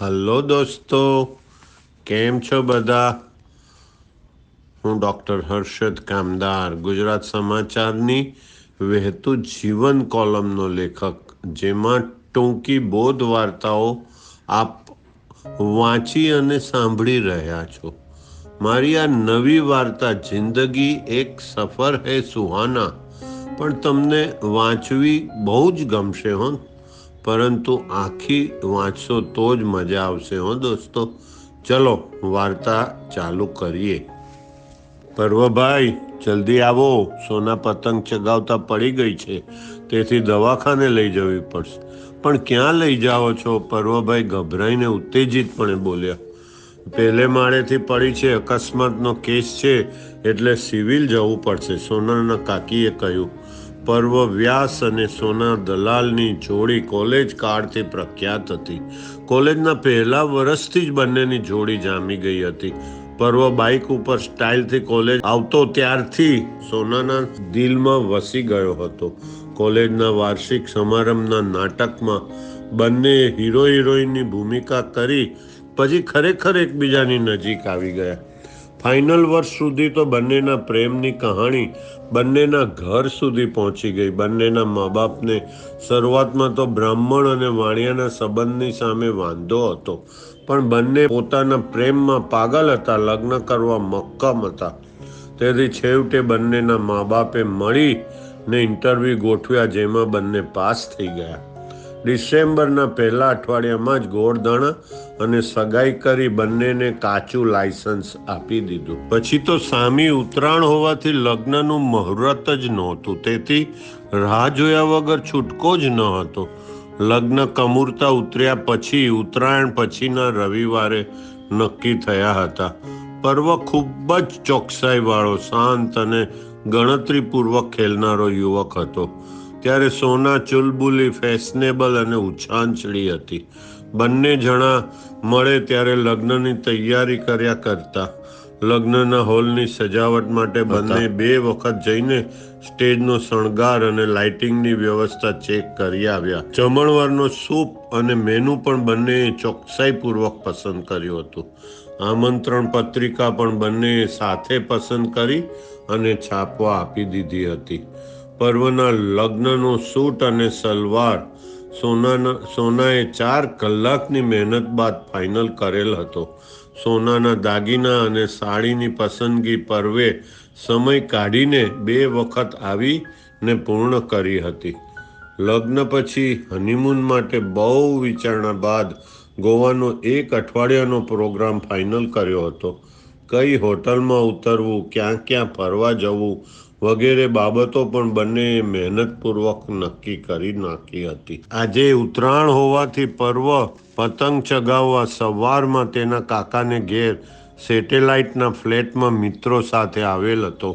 Hello દોસ્તો, કેમ છો બધા? હું ડૉક્ટર હર્ષદ કામદાર, ગુજરાત સમાચારની વહેતું જીવન કોલમનો લેખક, જેમાં ટૂંકી બોધ વાર્તાઓ આપ વાંચી અને સાંભળી રહ્યા છો. મારી આ નવી વાર્તા જિંદગી એક સફર હે સુહાના, પણ તમને વાંચવી બહુ જ ગમશે હો. પરંતુ આખી વાંચશો તો જ મજા આવશે, હો દોસ્તો. ચલો, વાર્તા ચાલુ કરીએ. પર્વભાઈ, જલ્દી આવો. સોના પતંગ ચગાવતા પડી ગઈ છે. તેથી દવાખાને લઈ જવી પડશે. પણ ક્યાં લઈ જાઓ છો? પર્વભાઈ ગભરાઈને ઉત્તેજિતપણે બોલ્યા. પહેલે માળેથી પડી છે, અકસ્માતનો કેસ છે, એટલે સિવિલ જવું પડશે, સોનાના કાકીએ કહ્યું. પર્વ વ્યાસ અને સોના દલાલની જોડી કોલેજ કાળથી પ્રખ્યાત હતી. કોલેજના પહેલા વર્ષથી જ બંનેની જોડી જામી ગઈ હતી. પર્વ બાઇક ઉપર સ્ટાઇલથી કોલેજ આવતો ત્યારથી સોનાના દિલમાં વસી ગયો હતો. કોલેજના વાર્ષિક સમારંભના નાટકમાં બંને હીરો હિરોઈનની ભૂમિકા કરી, પછી ખરેખર એકબીજાની નજીક આવી ગયા. ફાઇનલ વર્ષ સુધી તો બંનેના પ્રેમની કહાણી બંનેના ઘર સુધી પહોંચી ગઈ. બંનેના મા બાપને શરૂઆતમાં તો બ્રાહ્મણ અને વાણિયાના સંબંધની સામે વાંધો હતો, પણ બંને પોતાના પ્રેમમાં પાગલ હતા, લગ્ન કરવા મક્કમ હતા. તેથી છેવટે બંનેના મા બાપે મળી ને ઇન્ટરવ્યૂ ગોઠવ્યા, જેમાં બંને પાસ થઈ ગયા. ડિસેમ્બરના પહેલા અઠવાડિયામાં જ ગોળદાણા અને સગાઈ કરી બંનેને કાચું લાયસન્સ આપી દીધું. પછી તો સામી ઉત્તરાયણ હોવાથી લગ્નનું મુહૂર્ત જ નહોતું. તેથી રાહ જોયા વગર છૂટકો જ ન હતો. લગ્ન કમૂરતા ઉતર્યા પછી, ઉત્તરાયણ પછીના રવિવારે નક્કી થયા હતા. પર્વ ખૂબ જ ચોકસાઈવાળો, શાંત અને ગણતરીપૂર્વક ખેલનારો યુવક હતો. ત્યારે સોના ચુલબુલી ફેશનેબલ અને ઉછાંચળી હતી. બંને જણા મળે ત્યારે લગ્નની તૈયારી કર્યા કરતા. લગ્નના હોલની સજાવટ માટે બંને બે વખત જઈને સ્ટેજનો શણગાર અને લાઇટિંગની વ્યવસ્થા ચેક કરી આવ્યા. જમણવારનો સૂપ અને મેનુ પણ બંને ચોકસાઈપૂર્વક પસંદ કર્યું હતું. આમંત્રણ પત્રિકા પણ બંને સાથે પસંદ કરી અને છાપવા આપી દીધી હતી. પર્વના લગ્નનો સૂટ અને સલવાર સોનાના, સોનાએ ચાર કલાકની મહેનત બાદ ફાઇનલ કરેલ હતો. સોનાના દાગીના અને સાડીની પસંદગી પર્વે સમય કાઢીને બે વખત આવી ને પૂર્ણ કરી હતી. લગ્ન પછી હનીમૂન માટે બહુ વિચારણા બાદ ગોવાનો એક અઠવાડિયાનો પ્રોગ્રામ ફાઇનલ કર્યો હતો. કઈ હોટલમાં ઉતરવું, ક્યાં ક્યાં ફરવા જવું વગેરે બાબતો પણ બંને મહેનતપૂર્વક નક્કી કરી નાખી હતી. આજે ઉત્તરાયણ હોવાથી પર્વ પતંગ ચગાવવા સવારમાં તેના કાકાને ઘેર સેટેલાઇટના ફ્લેટમાં મિત્રો સાથે આવેલ હતો.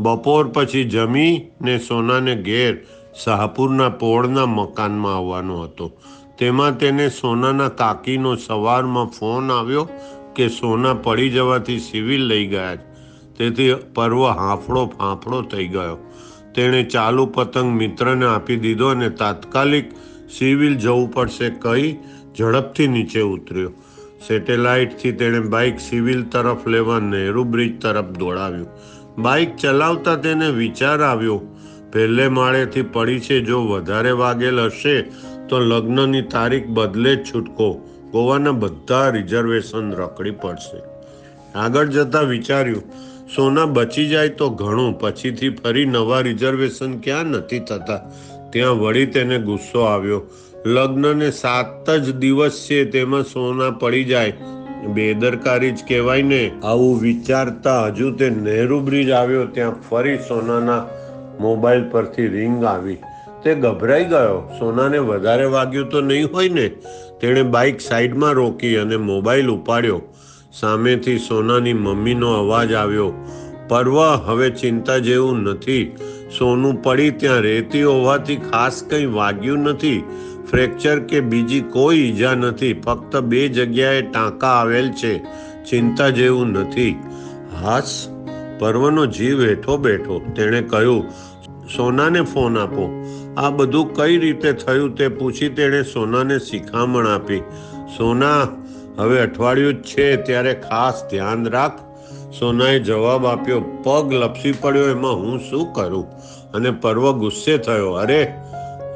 બપોર પછી જમીને સોનાને ઘેર શાહપુરના પોળના મકાનમાં આવવાનો હતો. તેમાં તેને સોનાના કાકીનો સવારમાં ફોન આવ્યો કે સોના પડી જવાથી સિવિલ લઈ ગયા તેથી પર્વ હાંફળો ફાંફળો થઈ ગયો. તેણે ચાલુ પતંગ મિત્રને આપી દીધો અને તાત્કાલિક સિવિલ જવું પડશે કહી ઝડપથી નીચે ઉતર્યો. સેટેલાઇટથી તેણે બાઇક સિવિલ તરફ લેવા નહેરુ બ્રિજ તરફ દોડાવ્યું. બાઇક ચલાવતા તેને વિચાર આવ્યો, પહેલે માળેથી પડી છે, જો વધારે વાગેલ હશે તો લગ્નની તારીખ બદલે જ છૂટકો. ગોવાના બધા રિઝર્વેશન રખડી પડશે. આગળ જતાં વિચાર્યું સોના બચી જાય તો ઘણું. પછીથી ફરી નવા રિઝર્વેશન ક્યાં નથી થતા. ત્યાં વળી તેને ગુસ્સો આવ્યો. લગ્નને સાત જ દિવસ છે, તેમાં સોના પડી જાય. બેદરકારી જ કહેવાય ને. આવું વિચારતા હજુ તે નહેરુ બ્રિજ આવ્યો, ત્યાં ફરી સોનાના મોબાઈલ પરથી રિંગ આવી. તે ગભરાઈ ગયો. સોનાને વધારે વાગ્યું તો નહીં હોય ને? તેણે બાઇક સાઈડમાં રોકી અને મોબાઈલ ઉપાડ્યો. સામેથી સોનાની મમ્મીનો અવાજ આવ્યો, પરવા, હવે ચિંતા જેવું નથી. સોનું પડી ત્યાં રહેતી હોવાથી ખાસ કંઈ વાગ્યું નથી. ફ્રેક્ચર કે બીજી કોઈ ઈજા નથી. ફક્ત બે જગ્યાએ ટાંકા આવેલ છે. ચિંતા જેવું નથી. હાસ. પર્વનો જીવ હેઠો બેઠો. તેણે કહ્યું, સોનાને ફોન આપો. આ બધું કઈ રીતે થયું તે પૂછી. તેણે સોનાને શિખામણ આપી, સોના હવે અઠવાડિયું છે, ત્યારે ખાસ ધ્યાન રાખ. સોનાએ જવાબ આપ્યો, પગ લપસી પડ્યો, એમાં હું શું કરું? અને પર્વ ગુસ્સે થયો, અરે,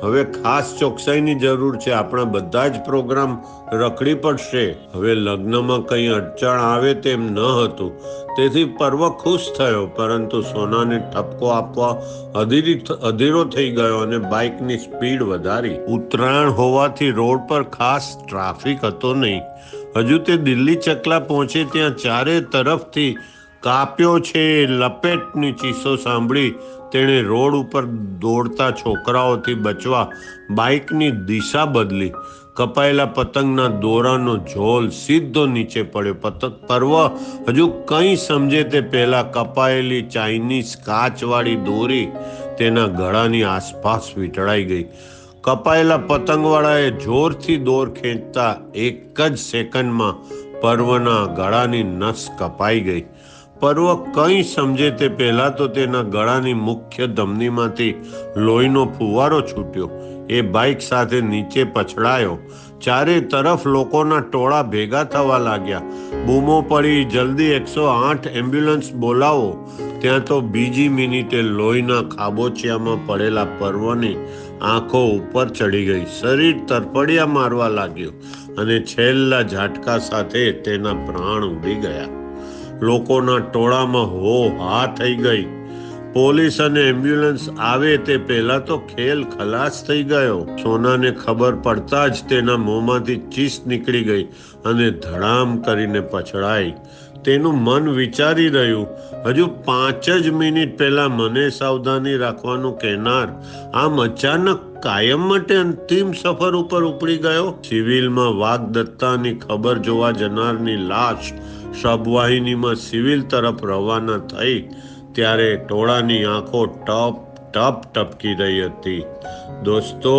હવે ખાસ ચોકસાઈની જરૂર છે, આપણા બધા જ પ્રોગ્રામ રખડી પડશે. હવે લગ્નમાં કંઈ અડચણ આવે તેમ ન હતું. તેથી પર્વ ખુશ થયો, પરંતુ સોનાને ઠપકો આપવા અધીરી અધીરો થઈ ગયો અને બાઇકની સ્પીડ વધારી. ઉત્તરાયણ હોવાથી રોડ પર ખાસ ટ્રાફિક હતો નહીં. હજુ તે દિલ્હી ચકલા પહોંચે ત્યાં ચારે તરફથી કાપ્યો છે લપેટની ચીસો સાંભળી તેણે રોડ ઉપર દોડતા છોકરાઓથી બચવા બાઇકની દિશા બદલી. કપાયેલા પતંગના દોરાનો ઝોલ સીધો નીચે પડ્યો. પતંગ પર્વ હજુ કંઈ સમજે તે પહેલાં કપાયેલી ચાઇનીઝ કાચવાળી દોરી તેના ગળાની આસપાસ વીંટળાઈ ગઈ. કપાયેલા પતંગવાળાએ જોરથી દોર ખેંચતા એક જ સેકન્ડમાં પર્વના ગળાની નસ કપાઈ ગઈ. પર્વ કંઈ સમજે તે પહેલાં તો તેના ગળાની મુખ્ય ધમનીમાંથી લોહીનો ફુવારો છૂટ્યો. એ બાઇક સાથે નીચે પછડાયો. ચારે તરફ લોકોના ટોળા ભેગા થવા લાગ્યા. બૂમો પડી, જલ્દી એકસો આઠ એમ્બ્યુલન્સ બોલાવો. ત્યાં તો બીજી મિનિટે લોહીના ખાબોચિયામાં પડેલા પર્વની આંખો ઉપર ચડી ગઈ. શરીર તરફડિયા મારવા લાગ્યું અને છેલ્લા ઝાટકા સાથે તેના પ્રાણ ઉડી ગયા. લોકોના ટોળામાં હો હા થઈ ગઈ. પોલીસ અને એમ્બ્યુલન્સ આવે તે પહેલા તો ખેલ ખલાસ થઈ ગયો. સોનાને ખબર પડતા જ તેના મોંમાંથી ચીસ નીકળી ગઈ અને ધડામ કરીને પછડાઈ. તેનું મન વિચારી રહ્યું. હજુ પાંચ જ મિનિટ પહેલા મને સાવધાની રાખવાનું કહેનાર. આમ અચાનક કાયમ માટે અંતિમ સફર ઉપર ઉપડી ગયો. સિવિલમાં વાઘદત્તાની ખબર જોવા જનારની લાશ શબવાહિનીમાં સિવિલ તરફ રવાના થઈ. ત્યારે ટોળાની આંખો ટપ ટપ ટપકી રહી હતી. દોસ્તો,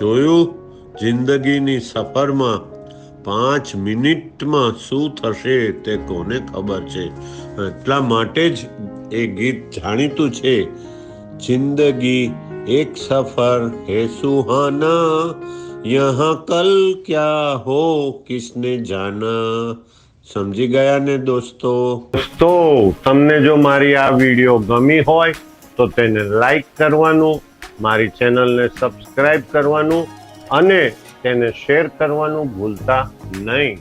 જોયું? જિંદગીની સફરમાં પાંચ મિનિટમાં શું થશે તે કોને ખબર છે? એટલા માટે જ એ ગીત જાણીતું છે. જિંદગી એક સફર હે સુહાના, યહાં કલ ક્યા હો, કિસને જાના? સમજી ગયા ને દોસ્તો? દોસ્તો, તમને જો મારી આ વીડિયો ગમી હોય, તો તેને લાઈક કરવાનું, મારી ચેનલને સબસ્ક્રાઇબ કરવાનું અને તેને શેર કરવાનું ભૂલતા નહીં.